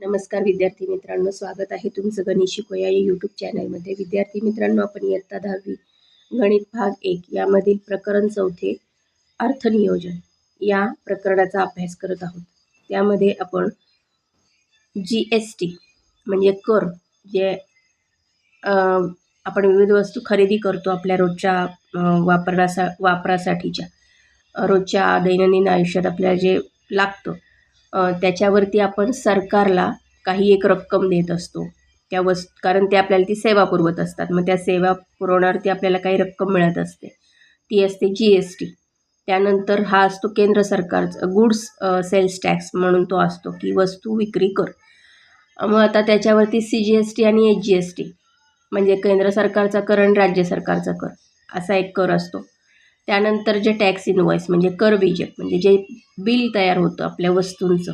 नमस्कार विद्यार्थी मित्रांनो स्वागत आहे तुमचं गणेश शिकोया या यूट्यूब चॅनलमध्ये विद्यार्थी मित्रांनो आपण इयत्ता दहावी गणित भाग एक यामधील प्रकरण चौथे अर्थनियोजन या प्रकरणाचा अभ्यास करत आहोत. त्यामध्ये आपण जी एस टी म्हणजे कर जे आपण विविध वस्तू खरेदी करतो आपल्या रोजच्या वापरासा वापरासाठीच्या. रोजच्या दैनंदिन आयुष्यात आपल्याला जे लागतं त्याच्यावरती आपण सरकारला काही एक रक्कम देत असतो. त्या वस् कारण ते आपल्याला ती सेवा पुरवत असतात. मग त्या सेवा पुरवण्यावरती आपल्याला काही रक्कम मिळत असते. ती असते जी एस टी. त्यानंतर हा असतो केंद्र सरकारचा गुड्स सेल्स टॅक्स म्हणून तो असतो की वस्तू विक्री कर. मग आता त्याच्यावरती सी जी एस टी आणि एच जी एस टी. म्हणजे केंद्र सरकारचा कर आणि राज्य सरकारचा कर. असा एक कर असतो. त्यानंतर जे टॅक्स इनवॉइस म्हणजे कर बीजक म्हणजे जे बिल तयार होतं आपल्या वस्तूंचं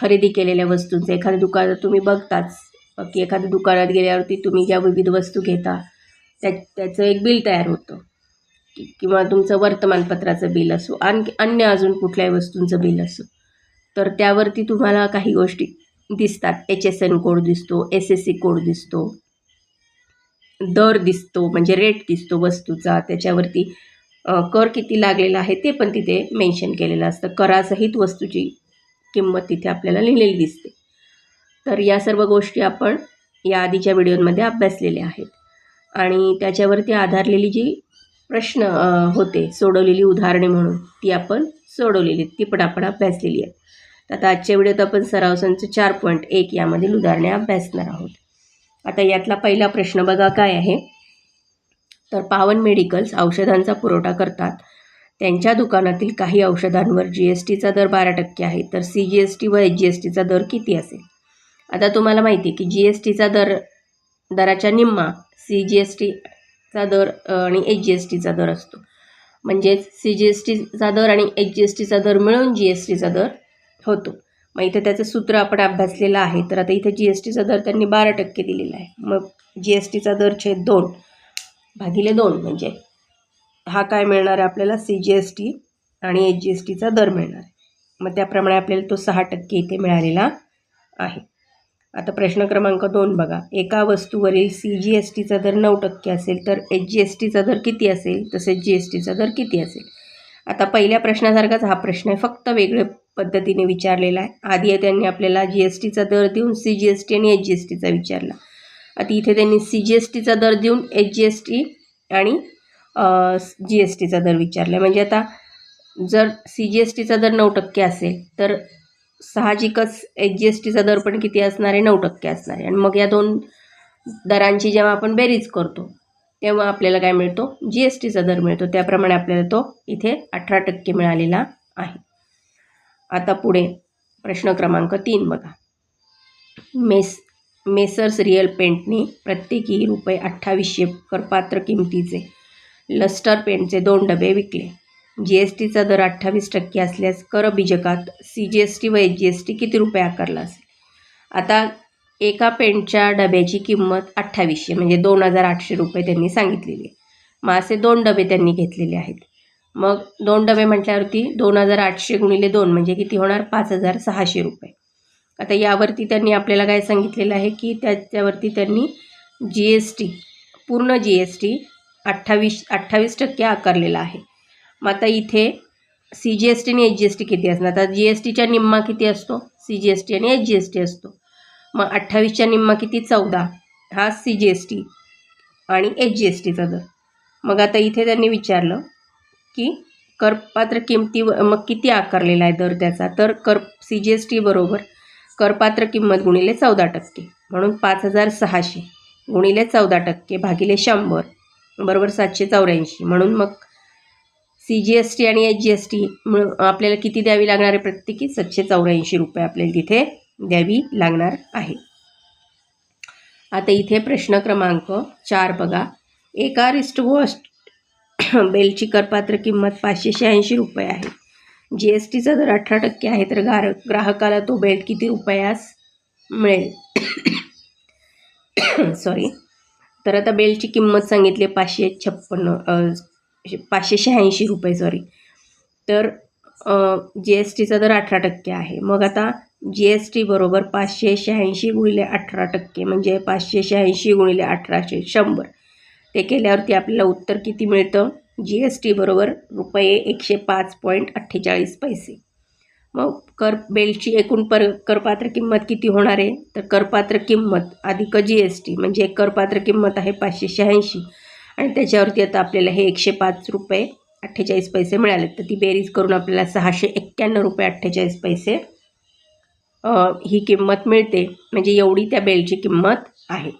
खरेदी केलेल्या वस्तूंचं. एखाद्या दुकानात तुम्ही बघताच की एखाद्या दुकानात गेल्यावरती तुम्ही ज्या विविध वस्तू घेता त्या त्याचं एक बिल तयार होतं. कि- किंवा तुमचं वर्तमानपत्राचं बिल असो आणखी अन्य अजून कुठल्याही वस्तूंचं बिल असो. तर त्यावरती तुम्हाला काही गोष्टी दिसतात. एच एस एन कोड दिसतो एस एस सी कोड दिसतो. दर दिसतो म्हणजे रेट दिसतो वस्तूचा. त्याच्यावरती कर किती लागलेला आहे ते पण तिथे मेन्शन केलेलं असतं. करासहित वस्तूची किंमत तिथे आपल्याला लिहिलेली दिसते. तर या सर्व गोष्टी आपण या आधीच्या व्हिडिओमध्ये अभ्यासलेल्या आहेत. आणि त्याच्यावरती आधारलेली जी प्रश्न होते सोडवलेली उदाहरणे म्हणून ती आपण सोडवलेली आहेत. ती पण आपण अभ्यासलेली आहे तर आता आजच्या व्हिडिओत आपण सरावसांचं चार पॉईंट एक यामधील उदाहरणे अभ्यासणार आहोत. आता यातला पहिला प्रश्न बघा काय आहे? तर पावन मेडिकल्स औषधांचा पुरवठा करतात त्यांच्या दुकानातील काही औषधांवर जी एस टीचा दर बारा टक्के आहे तर सी जी एस टी व एच जी एस टीचा दर किती असेल आता तुम्हाला माहिती आहे की जी एस टीचा दर दराच्या निम्मा सी जी एस टीचा दर आणि एच जी एस टीचा दर असतो म्हणजेच सी जी एस टीचा दर आणि एच जी एस टीचा दर मिळून जी एस टीचा दर होतो मग इथे त्याचं सूत्र आपण अभ्यासलेलं आहे तर आता इथे जी एस टीचा दर त्यांनी बारा टक्के दिलेला आहे मग जी एस टीचा दर छेद दोन भागिले दोन म्हणजे हा काय मिळणार आहे आपल्याला? सी जी एस टी आणि एच जी एस टीचा दर मिळणार आहे. मग त्याप्रमाणे आपल्याला तो सहा टक्के इथे मिळालेला आहे. आता प्रश्न क्रमांक दोन बघा. एका वस्तूवरील सी जी एस टीचा दर नऊ टक्के असेल तर एच जी एस टीचा दर किती असेल? तसेच जी एस टीचा दर किती असेल? आता पहिल्या प्रश्नासारखाच हा प्रश्न आहे. फक्त वेगळ्या पद्धतीने विचारलेला आहे. आधी त्यांनी आपल्याला जी एस टीचा दर देऊन सी जी एस टी आणि एच जी एस टीचा विचारला. आता इथे त्यांनी सी जी एस टीचा दर देऊन एच जी एस टी आणि जी एस टीचा दर विचारला म्हणजे आता जर सी जी एस टीचा दर नऊ टक्के असेल तर साहजिकच एच जी एस टीचा दर पण किती असणार आहे? नऊ टक्के असणार आहे. आणि मग या दोन दरांची जेव्हा आपण बेरीज करतो तेव्हा आपल्याला काय मिळतो? जी एस टीचा दर मिळतो. त्याप्रमाणे आपल्याला तो इथे अठरा टक्के मिळालेला आहे. आता पुढे प्रश्न क्रमांक तीन बघा. मेस मेसर्स रिअल पेंटने प्रत्येकी रुपये अठ्ठावीसशे करपात्र किमतीचे लस्टर पेंटचे दोन डबे विकले. जी एस टीचा दर अठ्ठावीस टक्के असल्यास कर बीजकात सी जी एस टी व एच जी एस टी किती रुपये आकारला असेल? आता एका पेंटच्या डब्याची किंमत अठ्ठावीसशे म्हणजे दोन हजार आठशे रुपये त्यांनी सांगितलेली. आहे मग असे दोन डबे त्यांनी घेतलेले आहेत. मग दोन डबे म्हटल्यावरती दोन हजार आठशे गुणिले दोन म्हणजे किती होणार? पाच हजार सहाशे रुपये. आता यावरती त्यांनी आपल्याला काय सांगितलेलं आहे की त्याच्यावरती त्यांनी जी एस टी पूर्ण जी एस टी अठ्ठावीस अठ्ठावीस टक्के आकारलेला आहे मग आता इथे सी जी एस टी आणि एच जी एस टी किती असणार आता जी एस टीच्या निम्मा किती असतो सी जी एस टी आणि एच जी एस टी असतो मग अठ्ठावीसच्या निम्मा किती चौदा हा सी जी एस टी आणि एच जी एस टीचा दर मग आता इथे त्यांनी विचारलं की करपात्र किमती मग किती आकारलेला आहे दर त्याचा तर कर सी जी एस टी बरोबर करपात्र किंमत गुणिले चौदा टक्के म्हणून पाच हजार सहाशे गुणिले चौदा टक्के भागिले शंभर बरोबर सातशे चौऱ्याऐंशी. म्हणून मग सी जी एस टी आणि एच जी एस टी आपल्याला किती द्यावी लागणार आहे प्रत्येकी? सातशे चौऱ्याऐंशी रुपये आपल्याला तिथे द्यावी लागणार आहे. आता इथे प्रश्न क्रमांक चार बघा. एका रिस्टवॉस्ट बेलची करपात्र किंमत पाचशे शहाऐंशी रुपये आहे. जी एस टीचा दर अठरा टक्के आहे तर गार ग्राहकाला तो बेल्ट किती रुपयास मिळेल? सॉरी तर आता बेल्टची किंमत सांगितली पाचशे छप्पन्न पाचशे शहाऐंशी रुपये सॉरी तर जी एस टीचा दर अठरा टक्के आहे. मग आता जी एस टी बरोबर पाचशे शहाऐंशी गुणिले अठरा टक्के म्हणजे पाचशे शहाऐंशी गुणिले अठराशे शंभर. ते केल्यावरती आपल्याला उत्तर किती मिळतं? जी एस टी बरोबर रुपये एकशे पाच पॉईंट अठ्ठेचाळीस पैसे. मग कर बेल्टची एकूण पर करपात्र किंमत किती होणार आहे? तर करपात्र किंमत अधिक जी एस टी म्हणजे एक करपात्र किंमत आहे पाचशे शहाऐंशी. आणि त्याच्यावरती आता आपल्याला हे एकशे पाच रुपये अठ्ठेचाळीस पैसे मिळाले तर ती बेरीज करून आपल्याला सहाशे एक्क्याण्णव रुपये अठ्ठेचाळीस पैसे ही किंमत मिळते. म्हणजे एवढी त्या बेल्टची किंमत आहे.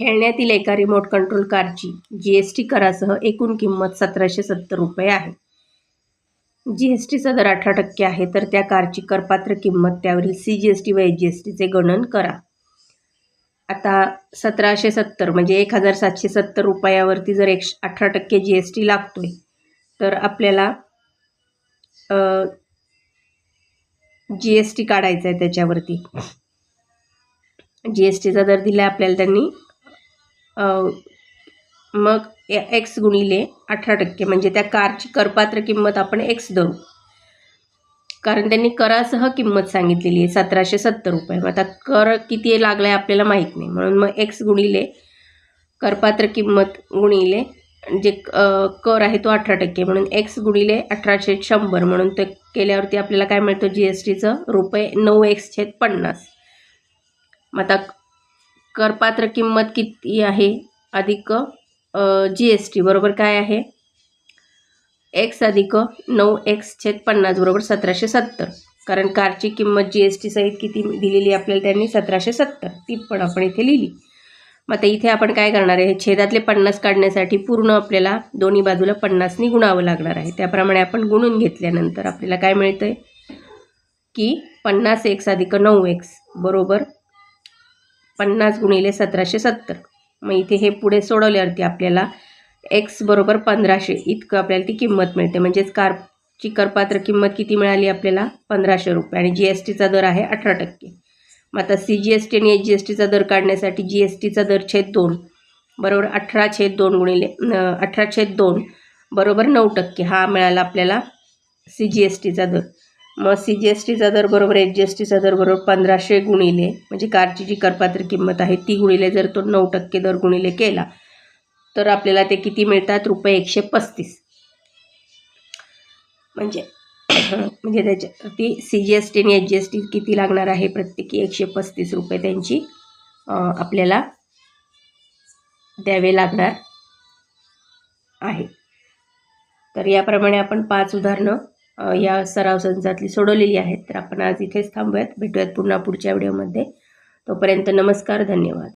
खेळण्यातील एका रिमोट कंट्रोल कारची जी एस टी करासह एकूण किंमत सतराशे सत्तर रुपये आहे. जी एस टीचा दर अठरा टक्के आहे तर त्या कारची करपात्र किंमत त्यावरील सी जी एस टी व एच जी एस टीचे गणन करा. आता सतराशे सत्तर म्हणजे एक हजार सातशे सत्तर रुपयावरती जर एकशे अठरा टक्के जी एस टी लागतो आहे तर आपल्याला जी एस टी काढायचा आहे त्याच्यावरती. जी एस टीचा दर दिला आपल्याला त्यांनी मग मग एक्स गुणिले अठरा टक्के. म्हणजे त्या कारची करपात्र किंमत आपण एक्स धरू. कारण त्यांनी करासह किंमत सांगितलेली आहे सतराशे सत्तर रुपये. मग आता कर किती लागला आहे आपल्याला माहीत नाही. म्हणून मग एक्स गुणिले करपात्र किंमत गुणिले जे कर आहे तो अठरा टक्के. म्हणून एक्स गुणिले अठराशे शंभर. म्हणून ते केल्यावरती आपल्याला काय मिळतं? जी एस टीचं रुपये नऊ एक्स छेद पन्नास. मग आता करपात्र किंमत किती आहे? अधिक जी एस टी बरोबर काय आहे? एक्स अधिक नऊ एक्स छेद पन्नास बरोबर सतराशे सत्तर. कारण कारची किंमत जी एस टी सहित किती दिलेली आपल्याला त्यांनी? सतराशे सत्तर. ती पण आपण इथे लिहिली. मग आता इथे आपण काय करणार आहे? छेदातले पन्नास काढण्यासाठी पूर्ण आपल्याला दोन्ही बाजूला पन्नासनी गुणावं लागणार आहे. त्याप्रमाणे आपण गुणून घेतल्यानंतर आपल्याला काय मिळतं आहे की पन्नास एक्स अधिक नऊ एक्स बरोबर पन्नास गुणिले सतराशे सत्तर. मग इथे हे पुढे सोडवल्यावरती आपल्याला एक्स बरोबर पंधराशे. इतकं आपल्याला ती किंमत मिळते. म्हणजेच कारची करपात्र किंमत किती मिळाली आपल्याला? पंधराशे रुपये. आणि जी एस टीचा दर आहे अठरा टक्के. मग आता सी जी एस टी आणि एच जी एस टीचा दर काढण्यासाठी जी एस टीचा दर छेद दोन. बरोबर अठरा छेद दोन गुणिले अठरा छेद दोन बरोबर नऊ टक्के. हा मिळाला आपल्याला सी जी एस टीचा दर. मग सी जी एस टीचा दर बरोबर एच जी एस टीचा दर बरोबर पंधराशे गुणिले म्हणजे कारची जी करपात्र किंमत आहे ती गुणिले जर तो नऊ टक्के दर गुणिले केला तर आपल्याला ते किती मिळतात? रुपये एकशे पस्तीस. म्हणजे म्हणजे त्याच्यावरती सी जी एस टी आणि एच जी एस टी किती लागणार आहे? प्रत्येकी एकशे पस्तीस रुपये त्यांची आपल्याला द्यावे लागणार आहे. तर याप्रमाणे आपण पाच उदाहरणं या सराव संचातली सोडवलेली आहेत. तर आपण आज इथेच थांबूयात. भेटूयात पुन्हा पुढच्या व्हिडिओमध्ये. तोपर्यंत नमस्कार धन्यवाद.